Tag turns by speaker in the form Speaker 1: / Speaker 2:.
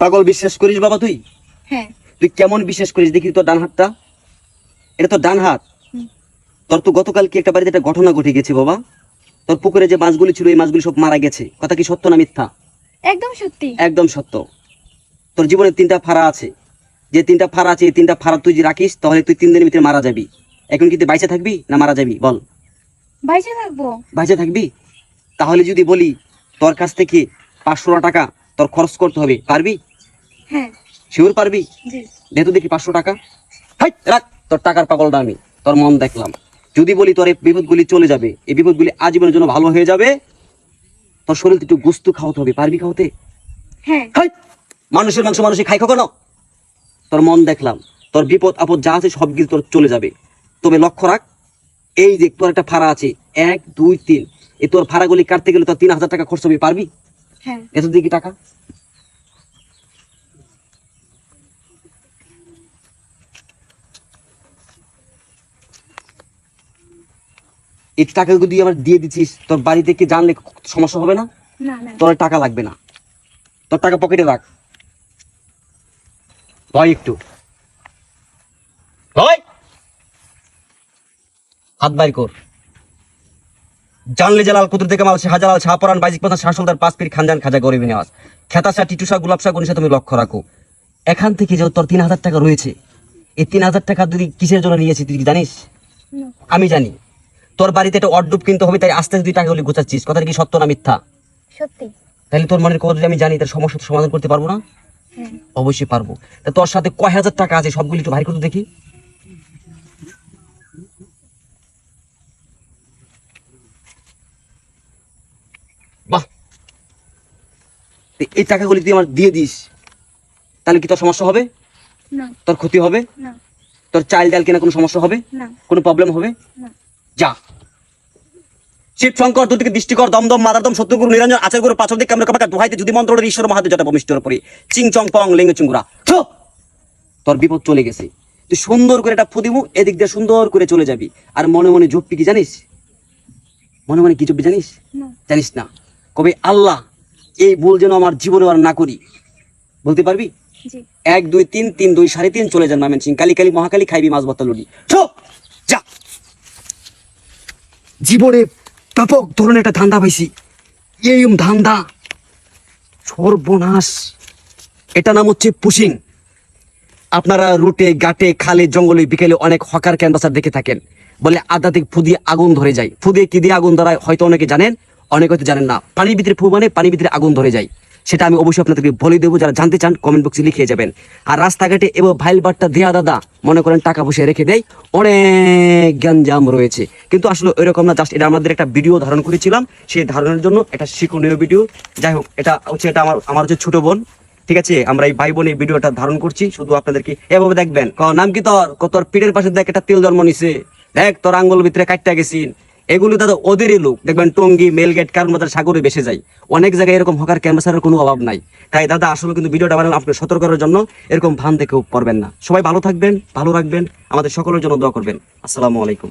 Speaker 1: পাগল বিশ্বাস করিস বাবা তুই?
Speaker 2: হ্যাঁ।
Speaker 1: তুই কেমন বিশ্বাস করিস? দেখি তোর ডান হাতটা। এটা তোর ডান হাত। তোর তো গতকাল কি একটা বাড়িতে একটা ঘটনা ঘটে গেছে বাবা। তোর পুকুরে যে মাছগুলি ছিল এই মাছগুলি সব মারা গেছে। কথা কি সত্য না মিথ্যা?
Speaker 2: একদম সত্যি।
Speaker 1: একদম সত্য। তোর জীবনে তিনটা ফাড়া আছে। যে তিনটা ফাড়া আছে এই তিনটা ফাড়া তুই যদি রাখিস তাহলে তুই তিন দিনের ভিতরে মারা যাবি। এখন কি তুই বাইচে থাকবি না মারা যাবি? বল।
Speaker 2: বাইচে থাকব।
Speaker 1: বাইচে থাকবি? তাহলে যদি বলি তোর কাছ থেকে পাঁচশো টাকা তোর খরচ করতে হবে পারবি?
Speaker 2: হ্যাঁ।
Speaker 1: শিওর পারবি?
Speaker 2: জি।
Speaker 1: যেহেতু দেখি পাঁচশো টাকা। হাই রাখ তোর টাকার পাগলটা আমি তোর মন দেখলাম। যদি বলি তোর এই বিপদগুলি চলে যাবে এই বিপদগুলি আজীবনের জন্য ভালো হয়ে যাবে তোর শরীর একটু গুস্তু খাওয়াতে হবে পারবি খাওয়াতে?
Speaker 2: হ্যাঁ।
Speaker 1: মানুষের মাংস মানুষে খাই কখনো? তোর মন দেখলাম তোর বিপদ আপদ যা আছে সব কিছু তোর চলে যাবে। তবে লক্ষ্য রাখ এই যে তোর একটা ফাড়া আছে এক দুই তিন এই তোর ফাড়াগুলি কাটতে গেলে তোর তিন হাজার টাকা খরচ হবে পারবি?
Speaker 2: হ্যাঁ।
Speaker 1: এত দিকে টাকা? এই টাকা যদি আবার দিয়ে দিচ্ছিস তোর বাড়িতে কি জানলে সমস্যা হবে না? তোর টাকা লাগবে না। তোর টাকা পকেটে রাখ। ভয় একটু। ভয়! হাত বাইর কর। জানলে জালাল কুতুর থেকে মাল শাহজালাল শাহপরান বাইজিক পাতা শাসলদার পাঁচ পীর খানজান খাজা গরিবী নেওয়াজ। খেতাশা টিটুসা গুলাবসা গণিসা তুমি লক্ষ্য রাখো। এখান থেকে যে তোর তিন হাজার টাকা রয়েছে এই তিন হাজার টাকা তুই কিসের জন্য নিয়েছিস তুই জানিস? আমি জানি। তোর বাড়িতে একটা অড্ডুপ কিনতে হবে তাই আস্তে আস্তে তুই টাকাগুলি গোছাচ্ছিস। কথাটা কি সত্য না মিথ্যা?
Speaker 2: সত্যি।
Speaker 1: তাহলে তোর মনের কথা যদি আমি জানি তার সমস্যা সমাধান করতে পারব না? অবশ্যই পারব। তা তোর সাথে কয় হাজার টাকা আছে সবগুলি একটু ভারী করে দেখি। বাহ! এই টাকাগুলি তুই আমার দিয়ে দিস। তাহলে কি তোর সমস্যা হবে?
Speaker 2: না।
Speaker 1: তোর ক্ষতি হবে?
Speaker 2: না।
Speaker 1: তোর চাল ডাল কেনা কোনো সমস্যা হবে?
Speaker 2: না।
Speaker 1: কোনো প্রবলেম হবে? যা। শিব শঙ্কর দুদিকে দৃষ্টিকর দমদম মাদারদম সত্যগুরু নিরঞ্জন আচার গুরু পাঁচর দিক কামরা কাপাকা দুহাইতে যদি মন্ত্রের ঈশ্বর মহাদেব যত বমিষ্ঠর পরি চিং চং পং লিঙ্গ চুঙ্গুরা। তোর বিপদ চলে গেছে। তুই সুন্দর করে এটা ফুদিমু এদিক দিয়ে সুন্দর করে চলে যাবি। আর মনে মনে জপবি কি জানিস? মনে মনে কি জপবি জানিস?
Speaker 2: না।
Speaker 1: জানিস না। কবে আল্লাহ এই ভুল যেন আমার জীবনে আর না করি। বলতে পারবি? এক দুই তিন তিন দুই সাড়ে তিন চলে যান মামেন সিং। কালি কালি মহাকালী খাইবি মাছ বত্তা লুডি। জীবনে ব্যাপক ধরনের একটা ধান্দা পাইছি। এই ধান্দা। সর্বনাশ। এটা নাম হচ্ছে পুশিং। আপনারা রুটে গাটে খালে, জঙ্গলে, বিকেলে অনেক হকার ক্যানভাসার দেখে থাকেন। বলে আধ্যাত্মিক ফুদি আগুন ধরে যায়। ফুদে কি দিয়ে আগুন ধরায়, হয়তো অনেকে জানেন, অনেকে হয়তো জানেন না। পানির ভিতরে ফু মানে পানির ভিতরে আগুন ধরে যায়। সেটা আমি অবশ্যই আপনাদেরকে বলে দেবো, যারা জানতে চান কমেন্ট বক্সে লিখে যাবেন। আর রাস্তাঘাটে এবং ভাইল বাট্টা দেয়া দাদা, মনে করেন টাকা পয়সা রেখে দেয়, অনেক গ্যাঞ্জাম রয়েছে। কিন্তু আসলে ওইরকম না জাস্ট এটা আমাদের একটা ভিডিও ধারণ করেছিলাম, সেই ধারণের জন্য এটা শিক্ষণীয় ভিডিও যাই হোক, এটা হচ্ছে এটা আমার আমার হচ্ছে ছোট বোন, ঠিক আছে? আমরা এই ভাই বোন এই ভিডিওটা ধারণ করছি, শুধু আপনাদেরকে এভাবে দেখবেন। নাম কি তোর? তোর পিঠের পাশে দেখ, একটা তেল জন্ম নিছে। দেখ, তোর আঙ্গুল ভিতরে কাটতে গেছিন এগুলো দাদা ওদেরই লোক। দেখবেন টঙ্গি মেলগেট মাদার সাগরে বেসে যায়। অনেক জায়গায় এরকম হকার ক্যাম্পাসের কোনো অভাব নাই। তাই দাদা, আসলে কিন্তু ভিডিওটা বানালাম আপনি সতর্ক করার জন্য। এরকম ভান দেখেও পারবেন না। সবাই ভালো থাকবেন, ভালো রাখবেন। আমাদের সকলের জন্য দোয়া করবেন। আসসালামু আলাইকুম।